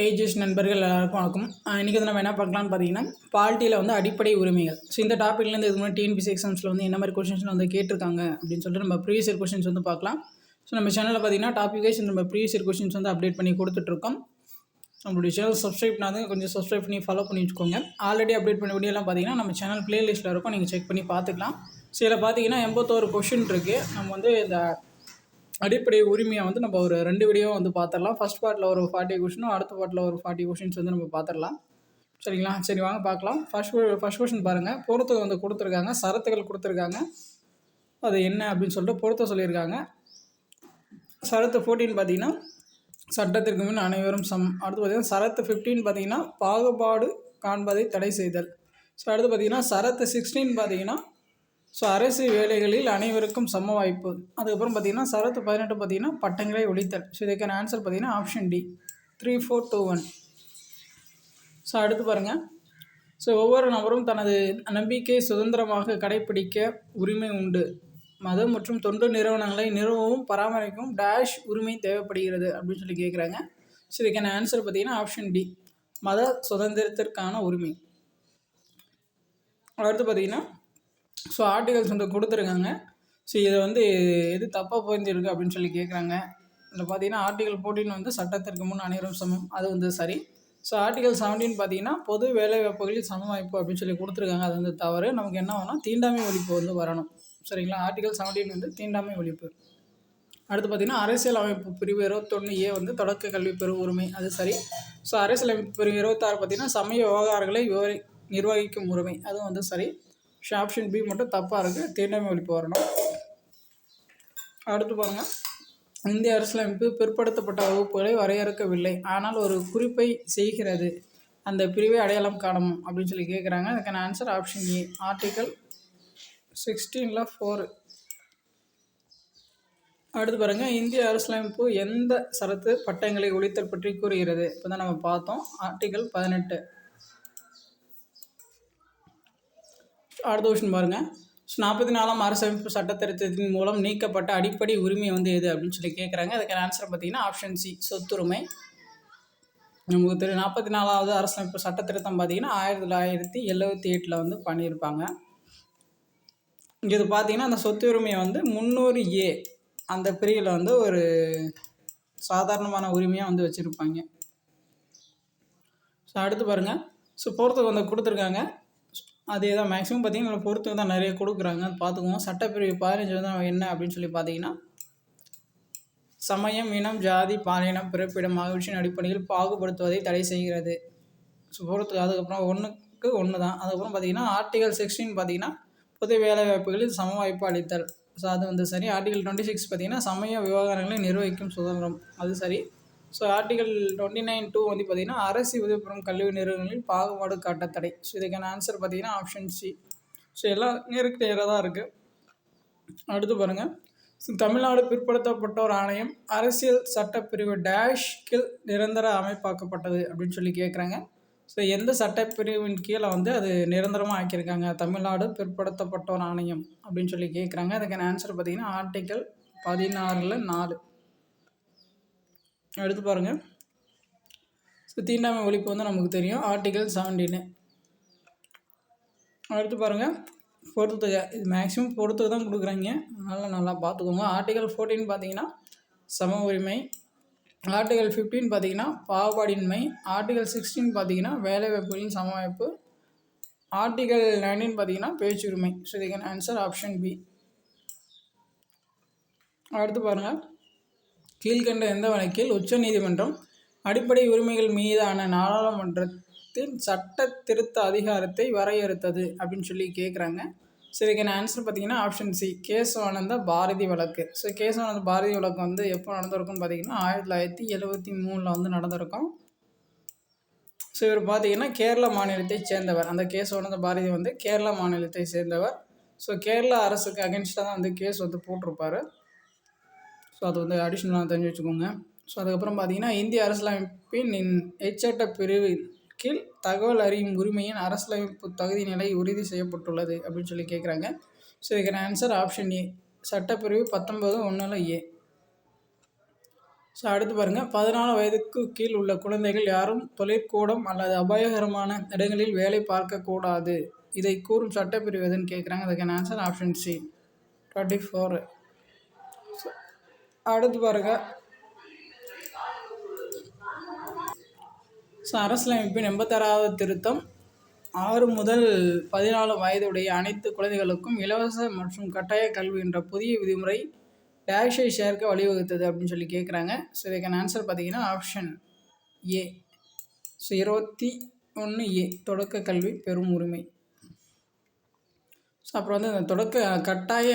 Ages நண்பர்கள் எல்லாருக்கும் வணக்கம். இன்றைக்கி வந்து நம்ம என்ன பார்க்கலாம்னு பார்த்தீங்கன்னா பால்ட்டியில் வந்து அடிப்படை உரிமைகள். ஸோ இந்த டாப்பிக்லேருந்து இதுக்கு முன்னாடி டிஎன்பிசி எக்ஸாம்ஸில் வந்து என்ன மாதிரி கொஷின்ஸ்லாம் வந்து கேட்டிருக்காங்க அப்படின்னு சொல்லிட்டு நம்ம ப்ரீவியஸ் இயர் கொஷின்ஸ் வந்து பார்க்கலாம். ஸோ நம்ம சேனலில் பார்த்தீங்கன்னா டாபிக் வைஸ் நம்ம ப்ரீவியஸ் இயர் கொஷின்ஸ் வந்து அப்டேட் பண்ணி கொடுத்துட்ருக்கோம். நம்மளுடைய சேனல் சப்ஸ்கிரைப் பண்ணாத கொஞ்சம் சப்ஸ்கிரைப் பண்ணி ஃபாலோ பண்ணி வச்சுக்கோங்க. ஆல்ரெடி அப்டேட் பண்ண வீடியோலாம் பார்த்தீங்கன்னா நம்ம சேனல் ப்ளேலிஸ்ட்டில் இருக்கும். நீங்கள் செக் பண்ணி பார்த்துக்கலாம். ஸோ இதில் பார்த்தீங்கன்னா எண்பத்தோரு கொஷின் இருக்குது நம்ம வந்து இந்த அடிப்படை உரிமையை வந்து நம்ம ஒரு ரெண்டு வீடியோ வந்து பார்த்துடலாம் ஃபஸ்ட் பார்ட்டில் ஒரு ஃபார்ட்டி கொஷினும் அடுத்த பார்ட்டில் ஒரு ஃபார்ட்டி கொஷின்ஸ் வந்து நம்ம பார்த்துடலாம் சரிங்களா? சரி வாங்க பார்க்கலாம் ஃபஸ்ட் ஃபஸ்ட் கொஷின் பாருங்கள் பொறுத்து வந்து கொடுத்துருக்காங்க. சரத்துகள் கொடுத்துருக்காங்க. அது என்ன அப்படின்னு சொல்லிட்டு பொறுத்த சொல்லியிருக்காங்க. சரத்து ஃபோர்டீன் பார்த்தீங்கன்னா சட்டத்திற்கு முன் அனைவரும் சம் அடுத்து பார்த்தீங்கன்னா சரத்து ஃபிஃப்டீன் பார்த்தீங்கன்னா பாகுபாடு காண்பதை தடை செய்தல். ஸோ அடுத்து பார்த்தீங்கன்னா சரத்து சிக்ஸ்டீன் பார்த்தீங்கன்னா ஸோ அரசு வேலைகளில் அனைவருக்கும் சம வாய்ப்பு. அதுக்கப்புறம் பார்த்தீங்கன்னா சரத்து பதினெட்டு பார்த்தீங்கன்னா பட்டங்களை ஒழித்தல். ஸோ இதுக்கான ஆன்சர் பார்த்திங்கன்னா option D three four two one so அடுத்து பாருங்கள் ஸோ ஒவ்வொரு நபரும் தனது நம்பிக்கை சுதந்திரமாக கடைபிடிக்க உரிமை உண்டு. மதம் மற்றும் தொண்டு நிறுவனங்களை நிறுவவும் பராமரிக்கவும் டேஷ் உரிமை தேவைப்படுகிறது அப்படின்னு சொல்லி கேட்குறாங்க ஸோ இதுக்கான ஆன்சர் பார்த்திங்கன்னா ஆப்ஷன் டி மத சுதந்திரத்திற்கான உரிமை. அடுத்து பார்த்தீங்கன்னா ஸோ ஆர்டிகல்ஸ் வந்து கொடுத்துருக்காங்க. ஸோ இதை வந்து எது தப்பாக புரிஞ்சிருக்கு அப்படின்னு சொல்லி கேட்குறாங்க இதில் பார்த்தீங்கன்னா ஆர்டிகல் ஃபோர்டீன் வந்து சட்டத்திற்கு முன் அனைவரும் சமம். அது வந்து சரி. ஸோ ஆர்டிகல் செவன்டீன் பார்த்தீங்கன்னா பொது வேலை வாய்ப்புகளில் சம வாய்ப்பு அப்படின்னு சொல்லி கொடுத்துருக்காங்க. அது வந்து தவறு. நமக்கு என்ன வேணும் தீண்டாமை ஒழிப்பு வந்து வரணும். சரிங்களா? ஆர்டிகல் செவன்டீன் வந்து தீண்டாமை ஒழிப்பு. அடுத்து பார்த்திங்கன்னா அரசியல் அமைப்பு பிரிவு இருபத்தொன்று ஏ வந்து தொடக்க கல்வி பெறும் உரிமை. அது சரி. ஸோ அரசியல் அமைப்பு பிரிவு இருபத்தாறு பார்த்திங்கன்னா சமய விவகாரங்களை விவரி நிர்வகிக்கும் உரிமை. அதுவும் வந்து சரி. ஆப்ஷன் பி மட்டும் தப்பாக இருக்குது தீண்டாமை ஒழிப்பு வரணும் அடுத்து பாருங்கள் இந்திய அரசியலமைப்பு பிற்படுத்தப்பட்ட வகுப்புகளை வரையறுக்கவில்லை. ஆனால் ஒரு குறிப்பை செய்கிறது. அந்த பிரிவை அடையாளம் காணும் அப்படின்னு சொல்லி கேட்குறாங்க அதுக்கான ஆன்சர் ஆப்ஷன் ஏ ஆர்டிக்கல் சிக்ஸ்டீனில் ஃபோர் அடுத்து பாருங்கள் இந்திய அரசியலமைப்பு எந்த சரத்து பட்டங்களை ஒழித்தல் பற்றி கூறுகிறது? இப்போ தான் நம்ம பார்த்தோம். ஆர்டிக்கல் பதினெட்டு. அடுத்த கொஷின் பாருங்கள் ஸோ நாற்பத்தி நாலாம் அரசமைப்பு சட்ட திருத்தத்தின் மூலம் நீக்கப்பட்ட அடிப்படை உரிமை வந்து எது அப்படின்னு சொல்லி கேட்குறாங்க அதுக்கான ஆன்சர் பார்த்தீங்கன்னா ஆப்ஷன் சி சொத்துரிமை. நமக்கு தெரியும் நாற்பத்தி நாலாவது அரசமைப்பு சட்ட திருத்தம் பார்த்தீங்கன்னா ஆயிரத்தி தொள்ளாயிரத்தி எழுபத்தி எட்டில் வந்து பண்ணியிருப்பாங்க. இது பார்த்தீங்கன்னா அந்த சொத்து உரிமையை வந்து முந்நூறு ஏ அந்த பிரிவில் வந்து ஒரு சாதாரணமான உரிமையாக வந்து வச்சுருப்பாங்க. ஸோ அடுத்து பாருங்கள் ஸோ போகிறதுக்கு வந்து கொடுத்துருக்காங்க. அதே தான் மேக்ஸிமம் பார்த்திங்கன்னா பொறுத்து தான் நிறைய கொடுக்குறாங்க. பார்த்துக்குவோம். சட்டப்பிரிவு பதினஞ்சு வந்து என்ன அப்படின்னு சொல்லி பார்த்தீங்கன்னா சமயம் இனம் ஜாதி பாலினம் பிறப்பிடம் ஆகியவற்றின் அடிப்படையில் பாகுபடுத்துவதை தடை செய்கிறது. ஸோ பொறுத்து அதுக்கப்புறம் ஒன்றுக்கு ஒன்று தான் அதுக்கப்புறம் பார்த்திங்கன்னா ஆர்டிகல் சிக்ஸ்டீன் பார்த்தீங்கன்னா பொது வேலை வாய்ப்புகளில் சம வாய்ப்பு அளித்தல். ஸோ அது வந்து சரி. ஆர்டிகல் டுவெண்ட்டி சிக்ஸ் பார்த்தீங்கன்னா சமய விவகாரங்களை நிர்வகிக்கும் சுதந்திரம். அது சரி. So article twenty nine two வந்து பார்த்திங்கன்னா அரசு உதவிபெறும் கல்வி நிறுவனங்களில் பாகுபாடு காட்ட தடை. ஸோ இதுக்கான ஆன்சர் பார்த்திங்கன்னா ஆப்ஷன் சி ஸோ எல்லாம் நேருக்கு நேராக தான் இருக்குது அடுத்து பாருங்கள் ஸோ தமிழ்நாடு பிற்படுத்தப்பட்டோர் ஆணையம் அரசியல் சட்டப்பிரிவு டேஷ் கீழ் நிரந்தர அமைப்பாக்கப்பட்டது அப்படின்னு சொல்லி கேட்குறாங்க ஸோ எந்த சட்டப்பிரிவின் கீழே வந்து அது நிரந்தரமாக ஆக்கியிருக்காங்க? தமிழ்நாடு பிற்படுத்தப்பட்டோர் ஆணையம் அப்படின்னு சொல்லி கேட்குறாங்க அதுக்கான ஆன்சர் பார்த்திங்கன்னா ஆர்டிக்கல் பதினாறில் நாலு. எடுத்து பாருங்கள் ஸோ தீண்டாமை ஒழிப்பு வந்து நமக்கு தெரியும். ஆர்டிகல் செவன்டீனு அடுத்து பாருங்கள் பொறுத்துக்க இது மேக்ஸிமம் பொறுத்து தான் கொடுக்குறாங்க. அதனால் நல்லா பார்த்துக்கோங்க. ஆர்டிகல் ஃபோர்டீன் பார்த்தீங்கன்னா சம உரிமை. ஆர்டிகல் ஃபிஃப்டீன் பார்த்தீங்கன்னா பாகுபாடின்மை. ஆர்டிகல் சிக்ஸ்டீன் பார்த்தீங்கன்னா வேலைவாய்ப்புகளின் சமவாய்ப்பு ஆர்டிகல் நைன்டீன் பார்த்தீங்கன்னா பேச்சுரிமை. ஸோ இதுக்கான ஆன்சர் ஆப்ஷன் பி அடுத்து பாருங்கள் கீழ்கண்ட எந்த வழக்கில் உச்சநீதிமன்றம் அடிப்படை உரிமைகள் மீதான நாடாளுமன்றத்தின் சட்ட திருத்த அதிகாரத்தை வரையறுத்தது அப்படின்னு சொல்லி கேட்குறாங்க சரி இதுக்கான ஆன்சர் பார்த்தீங்கன்னா ஆப்ஷன் சி கேசவானந்த பாரதி வழக்கு. ஸோ கேசவானந்த பாரதி வழக்கு வந்து எப்போ நடந்திருக்கும்னு பார்த்தீங்கன்னா ஆயிரத்தி தொள்ளாயிரத்தி எழுபத்தி மூணில் வந்து நடந்திருக்கும். ஸோ இவர் பார்த்தீங்கன்னா கேரள மாநிலத்தை சேர்ந்தவர். அந்த கேசவானந்த பாரதி வந்து கேரள மாநிலத்தை சேர்ந்தவர். ஸோ கேரளா அரசுக்கு அகென்ஸ்டாக தான் வந்து கேஸ் வந்து போட்டிருப்பாரு. ஸோ அது வந்து அடிஷ்னலாக தெரிஞ்சு வச்சுக்கோங்க. ஸோ அதுக்கப்புறம் பார்த்தீங்கன்னா இந்திய அரசியலமைப்பின் எச்சட்ட பிரிவு கீழ் தகவல் அறியும் உரிமையின் அரசியலமைப்பு தகுதி நிலை உறுதி செய்யப்பட்டுள்ளது அப்படின்னு சொல்லி கேட்குறாங்க ஸோ இதுக்கான ஆன்சர் ஆப்ஷன் ஏ சட்டப்பிரிவு பத்தொன்பது ஒன்றில் ஏ ஸோ அடுத்து பாருங்கள் பதினாலு வயதுக்கு கீழ் உள்ள குழந்தைகள் யாரும் தொழிற்கூடம் அல்லது அபாயகரமான இடங்களில் வேலை பார்க்கக்கூடாது. இதை கூறும் சட்டப்பிரிவு எதுன்னு கேட்குறாங்க அதுக்கான answer option C twenty four அடுத்து பாருங்கள் ஸோ அரசியலமைப்பின் எண்பத்தாறாவது திருத்தம். ஆறு முதல் பதினாலு வயதுடைய அனைத்து குழந்தைகளுக்கும் இலவச மற்றும் கட்டாய கல்வி என்ற புதிய விதிமுறை டேஷை சேர்க்க வழிவகுத்தது அப்படின்னு சொல்லி கேட்குறாங்க ஸோ இதுக்கான ஆன்சர் பார்த்தீங்கன்னா ஆப்ஷன் ஏ ஸோ இருபத்தி ஒன்று ஏ தொடக்க கல்வி பெரும் உரிமை. ஸோ அப்புறம் வந்து அந்த தொடக்க கட்டாய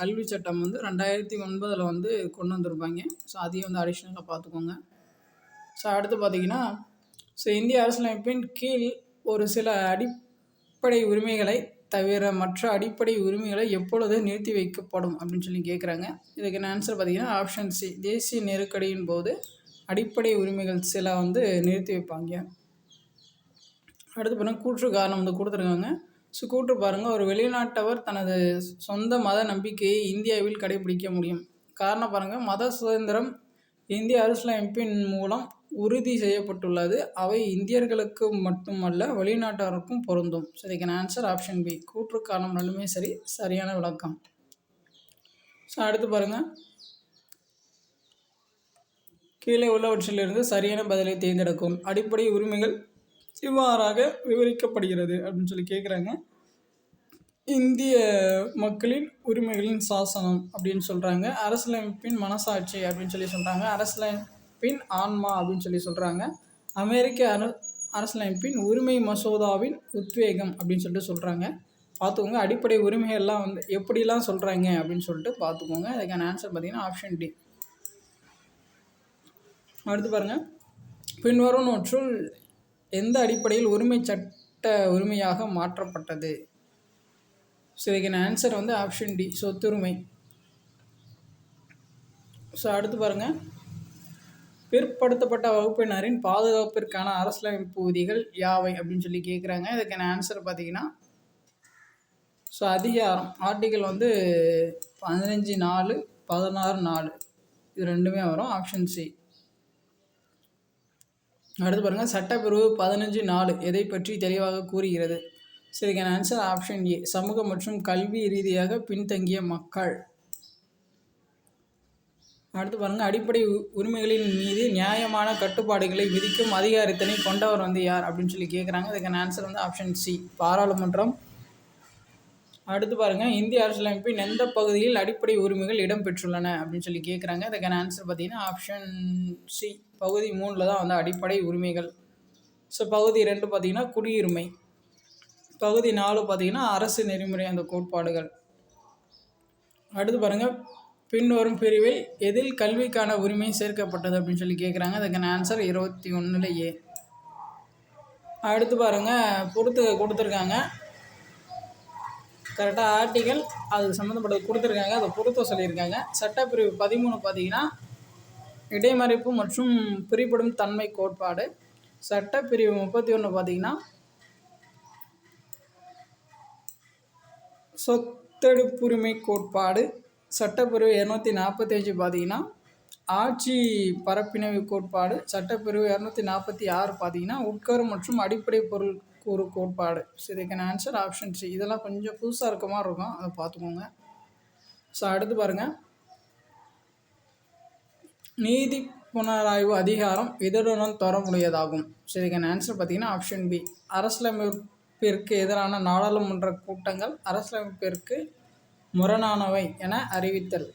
கல்வி சட்டம் வந்து ரெண்டாயிரத்தி ஒன்பதில் வந்து கொண்டு வந்திருப்பாங்க. ஸோ அதையும் வந்து அடிஷ்னலாக பார்த்துக்கோங்க. ஸோ அடுத்து பார்த்தீங்கன்னா ஸோ இந்திய அரசியலமைப்பின் கீழ் ஒரு சில அடிப்படை உரிமைகளை தவிர மற்ற அடிப்படை உரிமைகளை எப்பொழுது நிறுத்தி வைக்கப்படும் அப்படின்னு சொல்லி கேட்குறாங்க இதுக்கு ஆன்சர் பார்த்தீங்கன்னா ஆப்ஷன் சி தேசிய நெருக்கடியின் போது அடிப்படை உரிமைகள் சில வந்து நிறுத்தி வைப்பாங்க. அடுத்து பார்த்தீங்கன்னா கூற்று காரணம் வந்து கொடுத்துருக்காங்க. ஸோ கூற்று பாருங்கள் ஒரு வெளிநாட்டவர் தனது சொந்த மத நம்பிக்கையை இந்தியாவில் கடைபிடிக்க முடியும். காரணம் பாருங்கள் மத சுதந்திரம் இந்திய அரசியலமைப்பின் மூலம் உறுதி செய்யப்பட்டுள்ளது. அவை இந்தியர்களுக்கு மட்டுமல்ல வெளிநாட்டவருக்கும் பொருந்தும். ஸோ இதுக்கான ஆன்சர் ஆப்ஷன் பி கூற்று காரணம் ரெண்டுமே சரி சரியான விளக்கம். ஸோ அடுத்து பாருங்கள் கீழே உள்ளவற்றிலிருந்து சரியான பதிலை தேர்ந்தெடுக்கும். அடிப்படை உரிமைகள் இவ்வாறாக விவரிக்கப்படுகிறது அப்படின்னு சொல்லி கேட்குறாங்க இந்திய மக்களின் உரிமைகளின் சாசனம் அப்படின்னு சொல்கிறாங்க அரசியலமைப்பின் மனசாட்சி அப்படின்னு சொல்லி சொல்கிறாங்க அரசியலமைப்பின் ஆன்மா அப்படின்னு சொல்லி சொல்கிறாங்க அமெரிக்க அர அரசியலமைப்பின் உரிமை மசோதாவின் உத்வேகம் அப்படின்னு சொல்லிட்டு சொல்கிறாங்க பார்த்துக்கோங்க அடிப்படை உரிமைகள்லாம் வந்து எப்படிலாம் சொல்கிறாங்க அப்படின்னு சொல்லிட்டு பார்த்துக்கோங்க. அதுக்கான ஆன்சர் பார்த்தீங்கன்னா ஆப்ஷன் டி அடுத்து பாருங்கள் பின்வரும் நூற்றுள் எந்த அடிப்படையில் உரிமை சட்ட உரிமையாக மாற்றப்பட்டது? ஸோ இதுக்கான ஆன்சர் வந்து ஆப்ஷன் டி சொத்துரிமை. ஸோ அடுத்து பாருங்கள் பிற்படுத்தப்பட்ட வகுப்பினரின் பாதுகாப்பிற்கான அரசியலமைப்பு விதிகள் யாவை அப்படின்னு சொல்லி கேட்குறாங்க இதுக்கான ஆன்சர் பார்த்தீங்கன்னா ஸோ அதிகாரம் ஆர்டிக்கல் வந்து பதினஞ்சு நாலு பதினாறு நாலு. இது ரெண்டுமே வரும். ஆப்ஷன் சி அடுத்து பாருங்கள் சட்டப்பிரிவு பதினஞ்சு நாலு எதை பற்றி தெளிவாக கூறுகிறது? சரிக்கான ஆன்சர் ஆப்ஷன் ஏ சமூக மற்றும் கல்வி ரீதியாக பின்தங்கிய மக்கள். அடுத்து பாருங்கள் அடிப்படை உரிமைகளின் மீது நியாயமான கட்டுப்பாடுகளை விதிக்கும் அதிகாரத்தினை கொண்டவர் வந்து யார் அப்படின்னு சொல்லி கேட்குறாங்க இதுக்கான ஆன்சர் வந்து ஆப்ஷன் சி பாராளுமன்றம் அடுத்து பாருங்கள் இந்திய அரசியலமைப்பின் எந்த பகுதியில் அடிப்படை உரிமைகள் இடம்பெற்றுள்ளன அப்படின்னு சொல்லி கேட்குறாங்க அதுக்கான ஆன்சர் பார்த்தீங்கன்னா ஆப்ஷன் சி பகுதி மூணில் தான் வந்து அடிப்படை உரிமைகள். ஸோ பகுதி ரெண்டு பார்த்திங்கன்னா குடியுரிமை. பகுதி நாலு பார்த்திங்கன்னா அரசு நெறிமுறை அந்த கோட்பாடுகள். அடுத்து பாருங்கள் பின்வரும் பிரிவில் எதில் கல்விக்கான உரிமை சேர்க்கப்பட்டது அப்படின்னு சொல்லி கேட்குறாங்க அதுக்கான ஆன்சர் இருபத்தி ஒன்றில் ஏ அடுத்து பாருங்கள் பொறுத்து கொடுத்துருக்காங்க. கரெக்டாக ஆர்டிகல் அது சம்மந்தப்பட்டது கொடுத்துருக்காங்க அதை பொருத்த சொல்லியிருக்காங்க. சட்டப்பிரிவு பதிமூணு பார்த்தீங்கன்னா இடைமறிப்பு மற்றும் பிரிப்படும் தன்மை கோட்பாடு. சட்டப்பிரிவு முப்பத்தி ஒன்று பார்த்தீங்கன்னா சொத்தெடுப்புரிமை கோட்பாடு. சட்டப்பிரிவு இரநூத்தி நாற்பத்தஞ்சு பார்த்தீங்கன்னா ஆட்சி பரப்பினவு கோட்பாடு. சட்டப்பிரிவு இரநூத்தி நாற்பத்தி ஆறு பார்த்தீங்கன்னா உட்கரு மற்றும் அடிப்படை பொருள் ஒரு கோட்பாடு. ஸோ இதுக்கான ஆன்சர் ஆப்ஷன் சி இதெல்லாம் கொஞ்சம் புதுசாக இருக்க மாதிரி இருக்கும். அதை பார்த்துக்கோங்க. ஸோ அடுத்து பாருங்கள் நீதி புனராய்வு அதிகாரம் எதிருடன் தொடர்புடையதாகும். ஸோ இதுக்கான ஆன்சர் பார்த்தீங்கன்னா ஆப்ஷன் பி அரசியலமைப்பிற்கு எதிரான நாடாளுமன்ற கூட்டங்கள் அரசியலமைப்பிற்கு முரணானவை என அறிவித்தல்.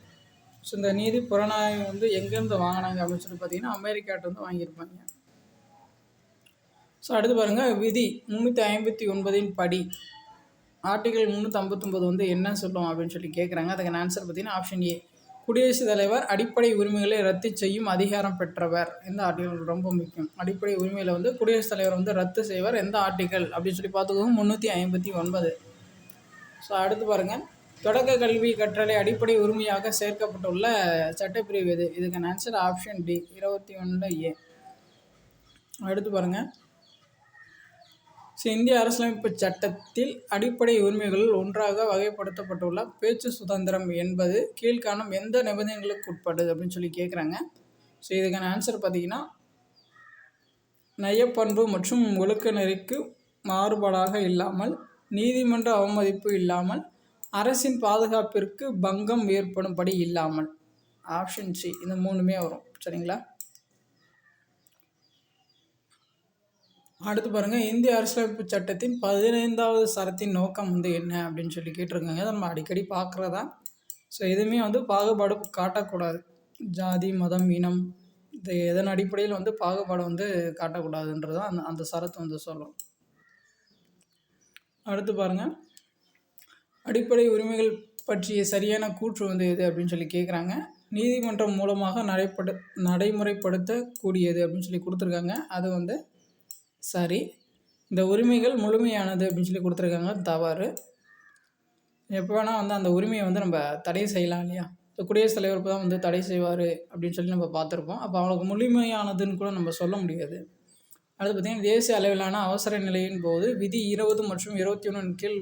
ஸோ இந்த நீதி புலனாய்வு வந்து எங்கேருந்து வாங்கினாங்க அப்படின்னு சொல்லி பார்த்தீங்கன்னா அமெரிக்காட்டு வந்து வாங்கியிருப்பாங்க. ஸோ அடுத்து பாருங்கள் விதி முந்நூற்றி ஐம்பத்தி ஒன்பதின் படி. ஆர்டிகல் முந்நூற்றி ஐம்பத்தொம்பது வந்து என்ன சொல்லும் அப்படின்னு சொல்லி கேட்குறாங்க அதுக்கான ஆன்சர் பார்த்தீங்கன்னா ஆப்ஷன் ஏ குடியரசுத் தலைவர் அடிப்படை உரிமைகளை ரத்து செய்யும் அதிகாரம் பெற்றவர். எந்த ஆர்டிகல் ரொம்ப முக்கியம். அடிப்படை உரிமையில் வந்து குடியரசுத் தலைவர் வந்து ரத்து செய்வார் எந்த ஆர்டிகல் அப்படின்னு சொல்லி பார்த்துக்கோங்க. முந்நூற்றி ஐம்பத்தி ஒன்பது. ஸோ அடுத்து பாருங்கள் தொடக்க கல்வி கற்றலை அடிப்படை உரிமையாக சேர்க்கப்பட்டுள்ள சட்டப்பிரிவு இது இதுக்கான ஆன்சர் ஆப்ஷன் டி இருபத்தி ஒன்று ஏ அடுத்து பாருங்கள் இந்திய அரசியலமைப்பு சட்டத்தில் அடிப்படை உரிமைகளில் ஒன்றாக வகைப்படுத்தப்பட்டுள்ள பேச்சு சுதந்திரம் என்பது கீழ்காணும் எந்த நிபந்தனைகளுக்கு உட்படுது அப்படின்னு சொல்லி கேட்குறாங்க ஸோ இதுக்கான ஆன்சர் பார்த்தீங்கன்னா நயப்பண்பு மற்றும் ஒழுக்க நெறிக்கு மாறுபாடாக இல்லாமல் நீதிமன்ற அவமதிப்பு இல்லாமல் அரசின் பாதுகாப்பிற்கு பங்கம் ஏற்படும்படி இல்லாமல். ஆப்ஷன் சி இந்த மூணுமே வரும். சரிங்களா? அடுத்து பாருங்கள் இந்திய அரசியலமைப்பு சட்டத்தின் பதினைந்தாவது சரத்தின் நோக்கம் வந்து என்ன அப்படின்னு சொல்லி கேட்டிருக்காங்க. அதை நம்ம அடிக்கடி பார்க்குறதா? ஸோ எதுவுமே வந்து பாகுபாடு காட்டக்கூடாது. ஜாதி மதம் இனம் இது எதன் அடிப்படையில் வந்து பாகுபாடு வந்து காட்டக்கூடாதுன்றது அந்த அந்த சரத்து வந்து சொல்லும். அடுத்து பாருங்கள் அடிப்படை உரிமைகள் பற்றிய சரியான கூற்று வந்து எது அப்படின்னு சொல்லி கேட்குறாங்க. நீதிமன்றம் மூலமாக நடைபடு நடைமுறைப்படுத்தக்கூடியது அப்படின்னு சொல்லி கொடுத்துருக்காங்க. அது வந்து சரி. இந்த உரிமைகள் முழுமையானது அப்படின்னு சொல்லி கொடுத்துருக்காங்க. தவறு. எப்போ வேணால் வந்து அந்த உரிமையை வந்து நம்ம தடை செய்யலாம் இல்லையா? இப்போ குடியரசுத் தலைவர் தான் வந்து தடை செய்வார் அப்படின்னு சொல்லி நம்ம பார்த்துருப்போம். அப்போ அவங்களுக்கு முழுமையானதுன்னு கூட நம்ம சொல்ல முடியாது. அடுத்து பார்த்திங்கன்னா தேசிய அளவிலான அவசர நிலையின் போது விதி இருபது மற்றும் இருபத்தி ஒன்றின் கீழ்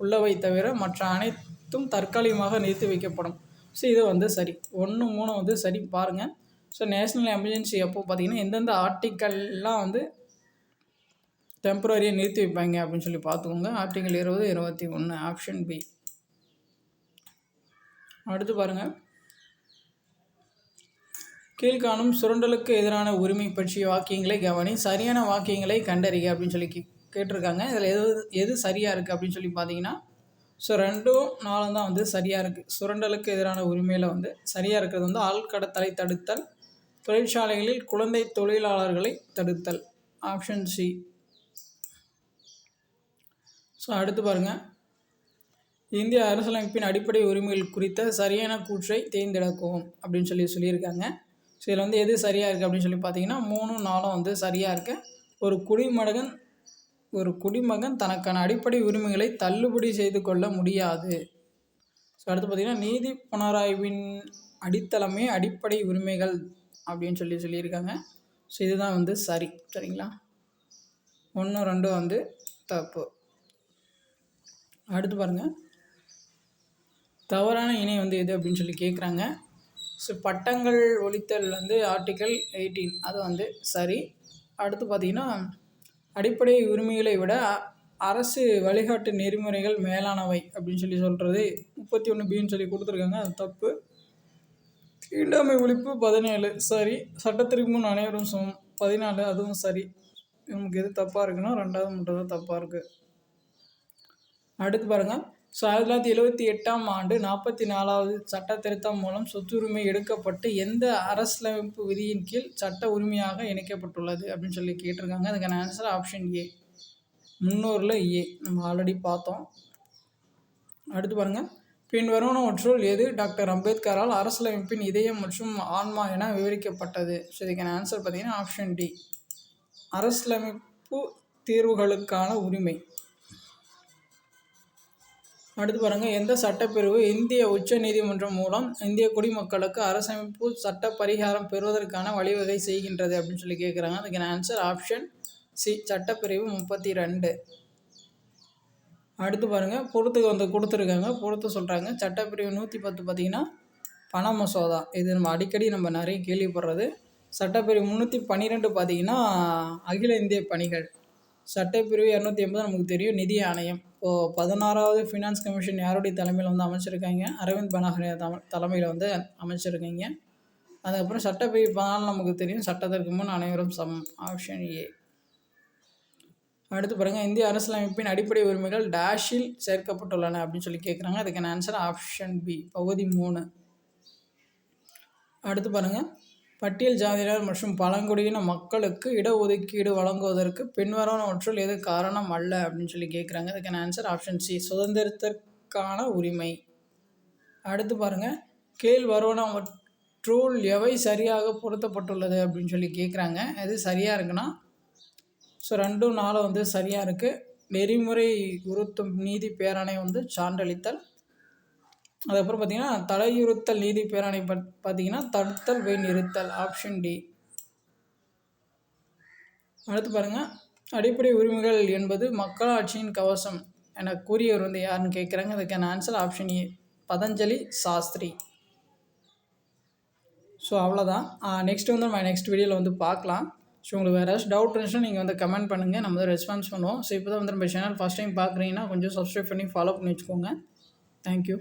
உள்ளவை தவிர மற்ற அனைத்தும் தற்காலிகமாக நிறுத்தி வைக்கப்படும். ஸோ இது வந்து சரி. ஒன்று மூணு வந்து சரி. பாருங்கள் ஸோ நேஷ்னல் எமர்ஜென்சி எப்போ பார்த்திங்கன்னா எந்தெந்த ஆர்டிக்கல்லாம் வந்து டெம்பரரியாக நிறுத்தி வைப்பாங்க அப்படின்னு சொல்லி பார்த்துக்கோங்க. ஆர்டிகல் இருபது இருபத்தி ஒன்று ஆப்ஷன் பி அடுத்து பாருங்கள் கீழ்காணும் சுரண்டலுக்கு எதிரான உரிமை பற்றிய வாக்கியங்களை கவனி சரியான வாக்கியங்களை கண்டறிக அப்படின்னு சொல்லி கேட்டிருக்காங்க. இதில் எது எது சரியாக இருக்குது அப்படின்னு சொல்லி பார்த்தீங்கன்னா ஸோ ரெண்டும் நாளும் தான் வந்து சரியாக இருக்குது சுரண்டலுக்கு எதிரான உரிமையில் வந்து சரியாக இருக்கிறது வந்து ஆள்கடத்தலை தடுத்தல் தொழிற்சாலைகளில் குழந்தை தொழிலாளர்களை தடுத்தல். ஆப்ஷன் சி ஸோ அடுத்து பாருங்கள் இந்திய அரசியலமைப்பின் அடிப்படை உரிமைகள் குறித்த சரியான கூற்றை தேர்ந்தெடுக்கும் அப்படின்னு சொல்லி சொல்லியிருக்காங்க. ஸோ இதில் வந்து எது சரியாக இருக்குது அப்படின்னு சொல்லி பார்த்தீங்கன்னா மூணும் நாளும் வந்து சரியாக இருக்குது ஒரு குடிமகன் ஒரு குடிமகன் தனக்கான அடிப்படை உரிமைகளை தள்ளுபடி செய்து கொள்ள முடியாது. ஸோ அடுத்து பார்த்திங்கன்னா நீதி புனராய்வின் அடித்தளமே அடிப்படை உரிமைகள் அப்படின்னு சொல்லி சொல்லியிருக்காங்க. ஸோ இதுதான் வந்து சரி. சரிங்களா? ஒன்று ரெண்டும் வந்து தப்பு. அடுத்து பாருங்கள் தவறான இணை வந்து எது அப்படின்னு சொல்லி கேட்குறாங்க ஸோ பட்டங்கள் ஒழித்தல் வந்து ஆர்டிக்கல் எயிட்டீன் அது வந்து சரி. அடுத்து பார்த்திங்கன்னா அடிப்படை உரிமைகளை விட அரசு வழிகாட்டு நெறிமுறைகள் மேலானவை அப்படின்னு சொல்லி சொல்கிறது முப்பத்தி ஒன்று பின்னு சொல்லி கொடுத்துருக்காங்க. அது தப்பு. தீண்டாமை ஒழிப்பு பதினேழு. சரி. சட்டத்திற்கு முன் அனைவரும் சமம். பதினாலு அதுவும் சரி. நமக்கு எது தப்பாக இருக்குன்னா ரெண்டாவது மட்டும் தான் தப்பாக இருக்குது அடுத்து பாருங்கள் ஸோ ஆயிரத்தி தொள்ளாயிரத்தி எழுபத்தி எட்டாம் ஆண்டு நாற்பத்தி நாலாவது சட்ட திருத்தம் மூலம் சொத்துரிமை எடுக்கப்பட்டு எந்த அரசியலமைப்பு விதியின் கீழ் சட்ட உரிமையாக இணைக்கப்பட்டுள்ளது அப்படின்னு சொல்லி கேட்டிருக்காங்க. அதுக்கான ஆன்சர் ஆப்ஷன் ஏ முன்னூறில் ஏ நம்ம ஆல்ரெடி பார்த்தோம். அடுத்து பாருங்கள் பின்வருமான ஒற்றுள் எது? டாக்டர் அம்பேத்கரால் அரசியலமைப்பின் இதயம் மற்றும் ஆன்மா என விவரிக்கப்பட்டது. ஸோ இதுக்கான ஆன்சர் பார்த்தீங்கன்னா ஆப்ஷன் டி அரசியலமைப்பு தீர்வுகளுக்கான உரிமை. அடுத்து பாருங்கள் எந்த சட்டப்பிரிவு இந்திய உச்ச நீதிமன்றம் மூலம் இந்திய குடிமக்களுக்கு அரசமைப்பு சட்ட பரிகாரம் பெறுவதற்கான வழிவகை செய்கின்றது அப்படின்னு சொல்லி கேட்குறாங்க அதுக்கு ஆன்சர் ஆப்ஷன் சி சட்டப்பிரிவு முப்பத்தி ரெண்டு அடுத்து பாருங்கள் பொறுத்துக்கு வந்து கொடுத்துருக்காங்க. பொறுத்து சொல்கிறாங்க சட்டப்பிரிவு நூற்றி பத்து பார்த்திங்கன்னா பண மசோதா. இது நம்ம அடிக்கடி நம்ம நிறைய கேள்விப்படுறது. சட்டப்பிரிவு முந்நூற்றி பன்னிரெண்டு பார்த்திங்கன்னா அகில இந்திய பணிகள். சட்டப்பிரிவு இரநூத்தி எண்பது நமக்கு தெரியும் நிதி ஆணையம். இப்போது பதினாறாவது ஃபினான்ஸ் கமிஷன் யாருடைய தலைமையில் வந்து அமைச்சிருக்காங்க? அரவிந்த் பனாகரியா தம தலைமையில் வந்து அமைச்சிருக்கீங்க. அதுக்கப்புறம் சட்டப்பிரிவு பதினாலு நமக்கு தெரியும் சட்டத்திற்கு முன் அனைவரும் சம் ஆப்ஷன் ஏ அடுத்து பாருங்கள் இந்திய அரசியலமைப்பின் அடிப்படை உரிமைகள் டேஷில் சேர்க்கப்பட்டுள்ளன அப்படின்னு சொல்லி கேட்குறாங்க அதுக்கான ஆன்சர் ஆப்ஷன் பி பகுதி மூணு. அடுத்து பாருங்கள் பட்டியல் ஜாதியினர் மற்றும் பழங்குடியின மக்களுக்கு இடஒதுக்கீடு வழங்குவதற்கு பின்வருவனவற்றுள் எது காரணம் அல்ல அப்படின்னு சொல்லி கேட்குறாங்க இதுக்கான ஆன்சர் ஆப்ஷன் சி சுதந்திரத்திற்கான உரிமை. அடுத்து பாருங்கள் கீழ் வருவனவற்றுள் எவை சரியாக பொருத்தப்பட்டுள்ளது அப்படின்னு சொல்லி கேட்குறாங்க எது சரியாக இருக்குன்னா ஸோ ரெண்டும் நாளும் வந்து சரியாக இருக்குது நெறிமுறை உறுத்தும் நீதி பேரணை வந்து சான்றளித்தல் அதுக்கப்புறம் பார்த்தீங்கன்னா தலையுறுத்தல் நீதி பேராணை பட் பார்த்தீங்கன்னா தடுத்தல் வை நிறுத்தல் ஆப்ஷன் டி அடுத்து பாருங்கள் அடிப்படை உரிமைகள் என்பது மக்களாட்சியின் கவசம் என கூறியவர் வந்து யாருன்னு கேட்குறாங்க அதுக்கான answer option A Patanjali Shastri. So அவ்வளோதான் நெக்ஸ்ட் வந்து நம்ம நெக்ஸ்ட் வீடியோவில் வந்து பார்க்கலாம். ஸோ உங்களுக்கு வேறு ஏதாச்சும் டவுட் இருந்துச்சுன்னா நீங்கள் வந்து கமெண்ட் பண்ணுங்கள் நம்ம வந்து ரெஸ்பான்ஸ் பண்ணுவோம். ஸோ இப்போ தான் வந்து நம்ம சேனல் ஃபஸ்ட் டைம் பார்க்குறீங்கன்னா கொஞ்சம் சப்ஸ்கிரைப் பண்ணி ஃபாலோ பண்ணி வச்சுக்கோங்க. தேங்க்யூ